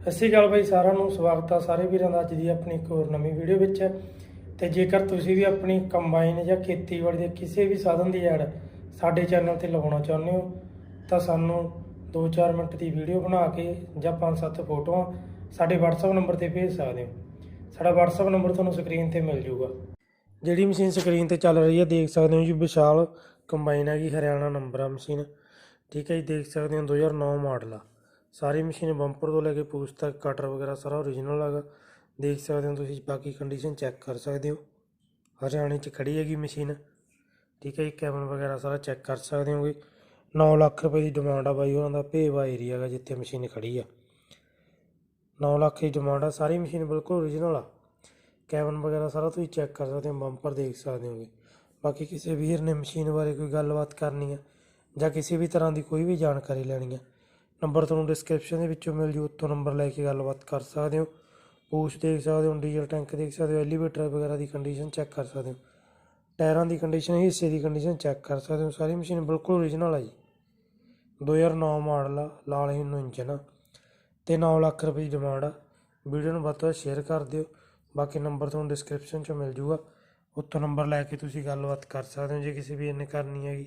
ਸਤਿ ਸ਼੍ਰੀ ਅਕਾਲ ਬਾਈ, ਸਾਰਿਆਂ ਨੂੰ ਸਵਾਗਤ ਆ ਸਾਰੇ ਵੀਰਾਂ ਦਾ ਅੱਜ ਦੀ ਆਪਣੀ ਇੱਕ ਹੋਰ ਨਵੀਂ ਵੀਡੀਓ ਵਿੱਚ। ਤੇ ਜੇਕਰ ਤੁਸੀਂ ਵੀ ਆਪਣੀ ਕੰਬਾਈਨ ਜਾਂ ਖੇਤੀਬਾੜੀ ਦੇ ਕਿਸੇ ਵੀ ਸਾਧਨ ਦੀ ਐਡ ਸਾਡੇ ਚੈਨਲ ਤੇ ਲਗਾਉਣਾ ਚਾਹੁੰਦੇ ਹੋ, ਤਾਂ ਸਾਨੂੰ 2-4 ਮਿੰਟ ਦੀ ਵੀਡੀਓ ਬਣਾ ਕੇ ਜਾਂ 5-7 ਫੋਟੋਆਂ ਸਾਡੇ WhatsApp ਨੰਬਰ ਤੇ ਭੇਜ ਸਕਦੇ ਹੋ। ਸਾਡਾ WhatsApp ਨੰਬਰ ਤੁਹਾਨੂੰ ਸਕਰੀਨ ਤੇ ਮਿਲ ਜਾਊਗਾ ਜਿਹੜੀ ਮਸ਼ੀਨ ਸਕਰੀਨ ਤੇ ਚੱਲ ਰਹੀ ਹੈ, ਦੇਖ ਸਕਦੇ ਹੋ ਜੀ ਵਿਸ਼ਾਲ ਕੰਬਾਈਨ ਹੈਗੀ, ਹਰਿਆਣਾ ਨੰਬਰ ਆ ਮਸ਼ੀਨ। ਠੀਕ ਹੈ ਜੀ, ਦੇਖ ਸਕਦੇ ਹੋ 2009 ਮਾਡਲ ਆ। ਸਾਰੀ ਮਸ਼ੀਨ ਬੰਪਰ ਤੋਂ ਲੈ ਕੇ ਪੂਛ ਤੱਕ, ਕਟਰ ਵਗੈਰਾ ਸਾਰਾ ਓਰੀਜਨਲ ਹੈਗਾ। ਦੇਖ ਸਕਦੇ ਹੋ ਤੁਸੀਂ, ਬਾਕੀ ਕੰਡੀਸ਼ਨ ਚੈੱਕ ਕਰ ਸਕਦੇ ਹੋ। ਹਰਿਆਣੇ 'ਚ ਖੜੀ ਹੈਗੀ ਮਸ਼ੀਨ। ਠੀਕ ਹੈ ਜੀ, ਕੈਬਨ ਵਗੈਰਾ ਸਾਰਾ ਚੈੱਕ ਕਰ ਸਕਦੇ ਹੋਗੇ। 9 ਲੱਖ ਰੁਪਏ ਦੀ ਡਿਮਾਂਡ ਆ ਬਾਈ, ਉਹਨਾਂ ਦਾ ਭੇਵਾ ਏਰੀਆ ਹੈਗਾ ਜਿੱਥੇ ਮਸ਼ੀਨ ਖੜੀ ਆ। 9 ਲੱਖ ਦੀ ਡਿਮਾਂਡ ਆ, ਸਾਰੀ ਮਸ਼ੀਨ ਬਿਲਕੁਲ ਓਰੀਜਨਲ ਆ। ਕੈਬਨ ਵਗੈਰਾ ਸਾਰਾ ਤੁਸੀਂ ਚੈੱਕ ਕਰ ਸਕਦੇ ਹੋ, ਬੰਪਰ ਦੇਖ ਸਕਦੇ ਹੋਗੇ। ਬਾਕੀ ਕਿਸੇ ਵੀਰ ਨੇ ਮਸ਼ੀਨ ਬਾਰੇ ਕੋਈ ਗੱਲਬਾਤ ਕਰਨੀ ਹੈ ਜਾਂ ਕਿਸੇ ਵੀ ਤਰ੍ਹਾਂ ਦੀ ਕੋਈ ਵੀ ਜਾਣਕਾਰੀ ਲੈਣੀ ਆ ਨੰਬਰ ਤੁਹਾਨੂੰ ਡਿਸਕ੍ਰਿਪਸ਼ਨ ਦੇ ਵਿੱਚੋਂ ਮਿਲ ਜੂ, ਉੱਥੋਂ ਨੰਬਰ ਲੈ ਕੇ ਗੱਲਬਾਤ ਕਰ ਸਕਦੇ ਹੋ। ਪੂਛ ਦੇਖ ਸਕਦੇ ਹੋ, ਡੀਜ਼ਲ ਟੈਂਕ ਦੇਖ ਸਕਦੇ ਹੋ ਐਲੀਵੇਟਰ ਵਗੈਰਾ ਦੀ ਕੰਡੀਸ਼ਨ ਚੈੱਕ ਕਰ ਸਕਦੇ ਹੋ। ਟਾਇਰਾਂ ਦੀ ਕੰਡੀਸ਼ਨ ਹਿੱਸੇ ਦੀ ਕੰਡੀਸ਼ਨ ਚੈੱਕ ਕਰ ਸਕਦੇ ਹੋ। ਸਾਰੀ ਮਸ਼ੀਨ ਬਿਲਕੁਲ ਓਰੀਜਨਲ ਆ ਜੀ। 2009 ਮਾਡਲ ਆ, ਲਾਲ ਹਿੰਨੂ ਇੰਜਨ ਆ। ਤੇ 9 ਲੱਖ ਰੁਪਏ ਦੀ ਡਿਮਾਂਡ ਆ। ਵੀਡੀਓ ਨੂੰ ਵੱਧ ਤੋਂ ਵੱਧ ਸ਼ੇਅਰ ਕਰ ਦਿਓ। ਬਾਕੀ ਨੰਬਰ ਤੁਹਾਨੂੰ ਡਿਸਕ੍ਰਿਪਸ਼ਨ 'ਚ ਮਿਲ ਜੂਗਾ। ਉੱਥੋਂ ਨੰਬਰ ਲੈ ਕੇ ਤੁਸੀਂ ਗੱਲਬਾਤ ਕਰ ਸਕਦੇ ਹੋ, ਜੇ ਕਿਸੇ ਵੀ ਨੇ ਕਰਨੀ ਹੈਗੀ।